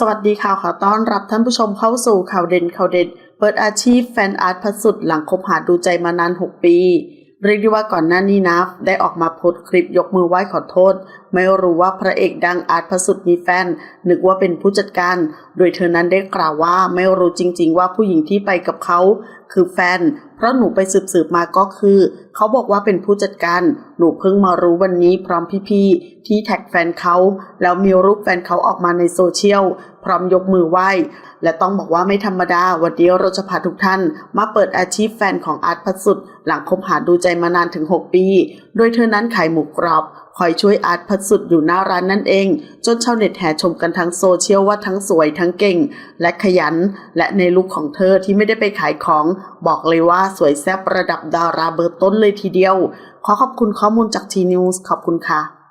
สวัสดีค่ะ ขอต้อนรับท่านผู้ชมเข้าสู่ข่าวเด่นข่าวเด็ด เปิดอาชีพแฟนอาร์ตพัสุดหลังคบหาดูใจมานาน 6 ปี เรียกได้ว่าก่อนหน้านี้นะได้ออกมาโพสคลิปยกมือไหว้ขอโทษ ไม่รู้ว่าพระเอกดังอาร์ตพสุดมีแฟน นึกว่าเป็นผู้จัดการ โดยเธอนั้นได้กล่าวว่าไม่รู้จริง ๆ ว่าผู้หญิงที่ไปกับเขาคือแฟน เพราะหนูไปสืบๆมาก็คือ เขาบอกว่าเป็นผู้จัดการ หนูเพิ่งมารู้วันนี้พร้อมพี่ๆที่แท็กแฟนเขา แล้วมีรูปแฟนเขาออกมาในโซเชียล พร้อมยกมือไหว้ และต้องบอกว่าไม่ธรรมดา วันนี้เราจะพาทุกท่าน มาเปิดอาชีพแฟนของอาร์ตพัสุด หลังคบหาดูใจมานานถึง 6 ปี โดยเธอนั้นขายหมูกรอบคอยช่วยอาร์ตพัสุดอยู่หน้าร้านนั่นเอง จนชาวเน็ตแห่ชมกันทั้งโซเชียลว่าทั้งสวยทั้งเก่ง และขยัน และในลุคของเธอที่ไม่ได้ไปขายของ บอกเลยว่าสวยแซ่บระดับดาราเบอร์ต้นเลยทีเดียว ขอขอบคุณข้อมูลจากทีนิวส์ขอบคุณค่ะ